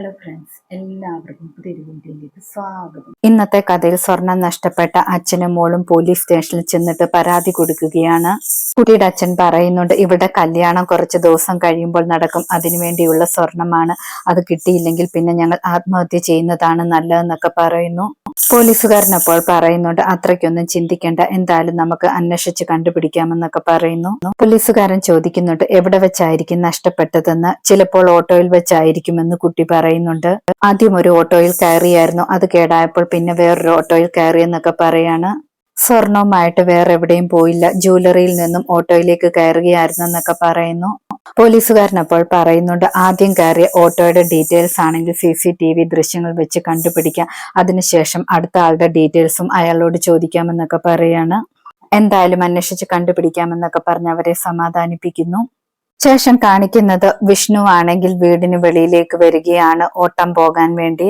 Hello friends എല്ലാവർക്കും പുതിയൊരു വീഡിയോയിലേക്ക് സ്വാഗതം. ഇന്നത്തെ കഥയിൽ സ്വർണം നഷ്ടപ്പെട്ട അച്ഛനും മോളും പോലീസ് സ്റ്റേഷനിൽ ചെന്നിട്ട് പരാതി കൊടുക്കുകയാണ്. കുട്ടിയുടെ അച്ഛൻ പറയുന്നുണ്ട് ഇവിടെ കല്യാണം കുറച്ച് ദിവസം കഴിയുമ്പോൾ നടക്കും. അതിനുവേണ്ടിയുള്ള സ്വർണമാണ്. അത് കിട്ടിയില്ലെങ്കിൽ പിന്നെ ഞങ്ങൾ ആത്മഹത്യ ചെയ്യുന്നതാണ് നല്ലതെന്നൊക്കെ പറയുന്നു. പോലീസുകാരൻ അപ്പോൾ പറയുന്നുണ്ട് അത്രയ്ക്കൊന്നും ചിന്തിക്കേണ്ട. എന്തായാലും നമുക്ക് അന്വേഷിച്ച് കണ്ടുപിടിക്കാമെന്നൊക്കെ പറയുന്നു. പോലീസുകാരൻ ചോദിക്കുന്നുണ്ട് എവിടെ വെച്ചായിരിക്കും നഷ്ടപ്പെട്ടതെന്ന്? ചിലപ്പോൾ ഓട്ടോയിൽ വെച്ചായിരിക്കുമെന്ന് കുട്ടി പറയുന്നുണ്ട്. ആദ്യം ഒരു ഓട്ടോയിൽ കയറിയായിരുന്നു അത് കേടായപ്പോൾ പിന്നെ വേറൊരു ഓട്ടോയിൽ കയറിയെന്നൊക്കെ പറയാണ്. സ്വർണവുമായിട്ട് വേറെ എവിടെയും പോയില്ല. ജ്വല്ലറിയിൽ നിന്നും ഓട്ടോയിലേക്ക് കയറുകയായിരുന്നു എന്നൊക്കെ പറയുന്നു. പോലീസുകാരൻ അപ്പോൾ പറയുന്നുണ്ട് ആദ്യം കയറിയ ഓട്ടോയുടെ ഡീറ്റെയിൽസ് ആണെങ്കിൽ സി സി ടി വി ദൃശ്യങ്ങൾ വെച്ച് കണ്ടുപിടിക്കാം. അതിനുശേഷം അടുത്ത ആളുടെ ഡീറ്റെയിൽസും അയാളോട് ചോദിക്കാമെന്നൊക്കെ പറയാണ്. എന്തായാലും അന്വേഷിച്ച് കണ്ടുപിടിക്കാമെന്നൊക്കെ പറഞ്ഞ് അവരെ സമാധാനിപ്പിക്കുന്നു. ശേഷം കാണിക്കുന്നത് വിഷ്ണു ആണെങ്കിൽ വീടിന് വെളിയിലേക്ക് വരികയാണ് ഓട്ടം പോകാൻ വേണ്ടി.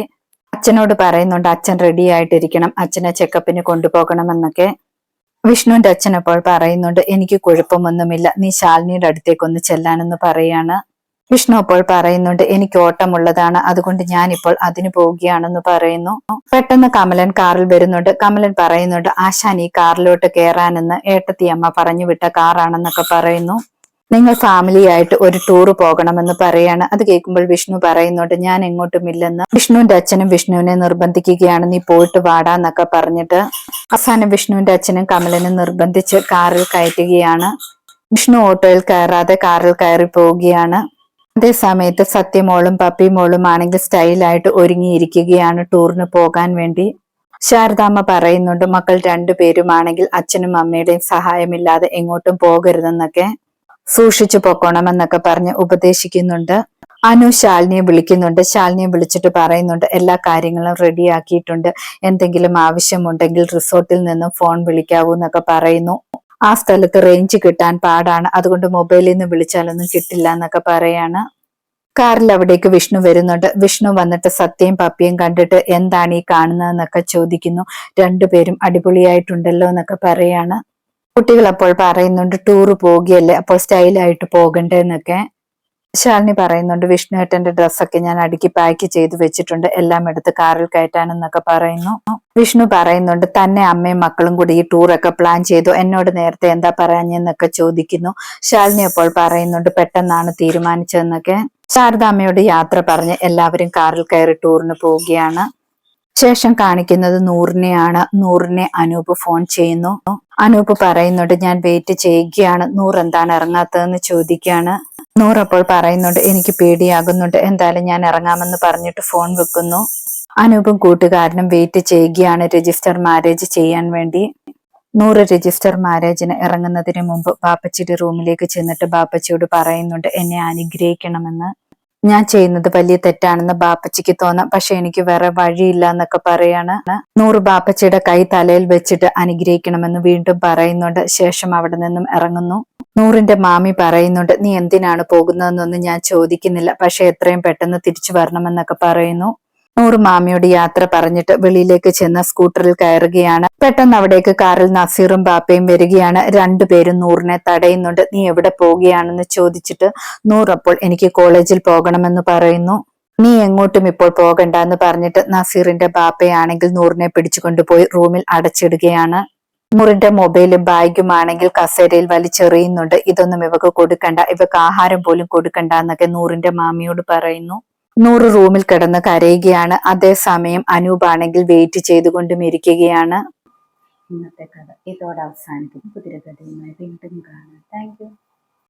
അച്ഛനോട് പറയുന്നുണ്ട് അച്ഛൻ റെഡി ആയിട്ടിരിക്കണം. അച്ഛനെ ചെക്കപ്പിന് കൊണ്ടുപോകണമെന്നൊക്കെ. വിഷ്ണുവിന്റെ അച്ഛൻ അപ്പോൾ പറയുന്നുണ്ട് എനിക്ക് കുഴപ്പമൊന്നുമില്ല. നീ ശാലിനിയുടെ അടുത്തേക്ക് ഒന്ന് ചെല്ലാനെന്ന് പറയാണ്. വിഷ്ണു അപ്പോൾ പറയുന്നുണ്ട് എനിക്ക് ഓട്ടമുള്ളതാണ്. അതുകൊണ്ട് ഞാൻ ഞാനിപ്പോൾ അതിന് പോവുകയാണെന്ന് പറയുന്നു. പെട്ടെന്ന് കമലൻ കാറിൽ വരുന്നുണ്ട്. കമലൻ പറയുന്നുണ്ട് ആശാൻ ഈ കാറിലോട്ട് കയറാനെന്ന് ഏട്ടത്തി അമ്മ പറഞ്ഞു വിട്ട കാറാണെന്നൊക്കെ പറയുന്നു. നിങ്ങൾ ഫാമിലിയായിട്ട് ഒരു ടൂർ പോകണമെന്ന് പറയാണ്. അത് കേൾക്കുമ്പോൾ വിഷ്ണു പറയുന്നുണ്ട് ഞാൻ എങ്ങോട്ടുമില്ലെന്ന് വിഷ്ണുവിന്റെ അച്ഛനും വിഷ്ണുവിനെ നിർബന്ധിക്കുകയാണ് നീ പോയിട്ട് വാടാന്നൊക്കെ പറഞ്ഞിട്ട്. അവസാനം വിഷ്ണുവിന്റെ അച്ഛനും കമലനും നിർബന്ധിച്ച് കാറിൽ കയറ്റുകയാണ്. വിഷ്ണു ഓട്ടോയിൽ കയറാതെ കാറിൽ കയറി പോവുകയാണ്. അതേ സമയത്ത് സത്യമോളും പപ്പിമോളും ആണെങ്കിൽ സ്റ്റൈലായിട്ട് ഒരുങ്ങിയിരിക്കുകയാണ് ടൂറിന് പോകാൻ വേണ്ടി. ശാരദാമ്മ പറയുന്നുണ്ട് മക്കൾ രണ്ടുപേരുമാണെങ്കിൽ അച്ഛനും അമ്മയുടെയും സഹായമില്ലാതെ എങ്ങോട്ടും പോകരുതെന്നൊക്കെ. സൂക്ഷിച്ചു പൊക്കോണമെന്നൊക്കെ പറഞ്ഞ് ഉപദേശിക്കുന്നുണ്ട്. അനു ശാലിനിയെ വിളിക്കുന്നുണ്ട്. ശാലിനിയെ വിളിച്ചിട്ട് പറയുന്നുണ്ട് എല്ലാ കാര്യങ്ങളും റെഡിയാക്കിയിട്ടുണ്ട് എന്തെങ്കിലും ആവശ്യമുണ്ടെങ്കിൽ റിസോർട്ടിൽ നിന്നും ഫോൺ വിളിക്കാവൂ എന്നൊക്കെ പറയുന്നു. ആ സ്ഥലത്ത് റേഞ്ച് കിട്ടാൻ പാടാണ്. അതുകൊണ്ട് മൊബൈലിൽ നിന്ന് വിളിച്ചാലൊന്നും കിട്ടില്ല എന്നൊക്കെ പറയാണ്. കാറിൽ അവിടേക്ക് വിഷ്ണു വരുന്നുണ്ട്. വിഷ്ണു വന്നിട്ട് സത്യയും പപ്പിയും കണ്ടിട്ട് എന്താണ് ഈ കാണുന്നതെന്നൊക്കെ ചോദിക്കുന്നു. രണ്ടുപേരും അടിപൊളിയായിട്ടുണ്ടല്ലോ എന്നൊക്കെ പറയാണ്. കുട്ടികൾ അപ്പോൾ പറയുന്നുണ്ട് ടൂറ് പോകുകയല്ലേ അപ്പോൾ സ്റ്റൈലായിട്ട് പോകണ്ടേന്നൊക്കെ ശാലിനി പറയുന്നുണ്ട് വിഷ്ണുവേട്ടന്റെ ഡ്രസ്സൊക്കെ ഞാൻ അടുക്കി പാക്ക് ചെയ്ത് വെച്ചിട്ടുണ്ട്. എല്ലാം എടുത്ത് കാറിൽ കയറ്റാനെന്നൊക്കെ പറയുന്നു. വിഷ്ണു പറയുന്നുണ്ട് തന്നെ അമ്മയും മക്കളും കൂടി ഈ ടൂറൊക്കെ പ്ലാൻ ചെയ്തു. എന്നോട് നേരത്തെ എന്താ പറയാഞ്ഞെന്നൊക്കെ ചോദിക്കുന്നു. ശാലിനി അപ്പോൾ പറയുന്നുണ്ട് പെട്ടെന്നാണ് തീരുമാനിച്ചതെന്നൊക്കെ. ശാരദാമ്മയോട് യാത്ര പറഞ്ഞ് എല്ലാവരും കാറിൽ കയറി ടൂറിന് പോവുകയാണ്. ശേഷം കാണിക്കുന്നത് നൂറിനെയാണ്. നൂറിനെ അനൂപ് ഫോൺ ചെയ്യുന്നു. അനൂപ് പറയുന്നുണ്ട് ഞാൻ വെയിറ്റ് ചെയ്യുകയാണ്. നൂറ് എന്താണ് ഇറങ്ങാത്തതെന്ന് ചോദിക്കുകയാണ്. നൂറ് അപ്പോൾ പറയുന്നുണ്ട് എനിക്ക് പേടിയാകുന്നുണ്ട് എന്തായാലും ഞാൻ ഇറങ്ങാമെന്ന് പറഞ്ഞിട്ട് ഫോൺ വെക്കുന്നു. അനൂപും കൂട്ടുകാരനും വെയിറ്റ് ചെയ്യുകയാണ് രജിസ്റ്റർ മാരേജ് ചെയ്യാൻ വേണ്ടി. നൂറ് രജിസ്റ്റർ മാരേജിന് ഇറങ്ങുന്നതിന് മുമ്പ് ബാപ്പച്ചിയുടെ റൂമിലേക്ക് ചെന്നിട്ട് ബാപ്പച്ചിയോട് പറയുന്നുണ്ട് എന്നെ അനുഗ്രഹിക്കണമെന്ന്. ഞാൻ ചെയ്യുന്നത് വലിയ തെറ്റാണെന്ന് ബാപ്പച്ചിക്ക് തോന്നാം. പക്ഷെ എനിക്ക് വേറെ വഴിയില്ല എന്നൊക്കെ പറയാണ്. നൂറ് ബാപ്പച്ചിയുടെ കൈ തലയിൽ വെച്ചിട്ട് അനുഗ്രഹിക്കണമെന്ന് വീണ്ടും പറയുന്നുണ്ട്. ശേഷം അവിടെ നിന്നും ഇറങ്ങുന്നു. നൂറിന്റെ മാമി പറയുന്നുണ്ട് നീ എന്തിനാണ് പോകുന്നതെന്നൊന്നും ഞാൻ ചോദിക്കുന്നില്ല. പക്ഷെ എത്രയും പെട്ടെന്ന് തിരിച്ചു വരണമെന്നൊക്കെ പറയുന്നു. നൂറ് മാമിയോട് യാത്ര പറഞ്ഞിട്ട് വെളിയിലേക്ക് ചെന്ന് സ്കൂട്ടറിൽ കയറുകയാണ്. പെട്ടെന്ന് അവിടേക്ക് കാറിൽ നസീറും ബാപ്പയും വരികയാണ്. രണ്ടുപേരും നൂറിനെ തടയുന്നുണ്ട്. നീ എവിടെ പോവുകയാണെന്ന് ചോദിച്ചിട്ട് നൂർ അപ്പോൾ എനിക്ക് കോളേജിൽ പോകണമെന്ന് പറയുന്നു. നീ എങ്ങോട്ടും ഇപ്പോൾ പോകണ്ട എന്ന് പറഞ്ഞിട്ട് നസീറിന്റെ ബാപ്പയാണെങ്കിൽ നൂറിനെ പിടിച്ചുകൊണ്ടുപോയി റൂമിൽ അടച്ചിടുകയാണ്. നൂറിന്റെ മൊബൈലും ബാഗും ആണെങ്കിൽ കസേരയിൽ വലിച്ചെറിയുന്നുണ്ട്. ഇതൊന്നും ഇവക്ക് കൊടുക്കണ്ട. ഇവക്ക് ആഹാരം പോലും കൊടുക്കണ്ട എന്നൊക്കെ നൂറിന്റെ മാമിയോട് പറയുന്നു. നൂറ് റൂമിൽ കിടന്ന് കരയുകയാണ്. അതേസമയം അനൂപാണെങ്കിൽ വെയിറ്റ് ചെയ്തുകൊണ്ടും ഇരിക്കുകയാണ്. ഇന്നത്തെ കഥ ഇതോടെ അവസാനിക്കുന്നു. പുതിയ കഥയുമായി വീണ്ടും കാണാം. താങ്ക്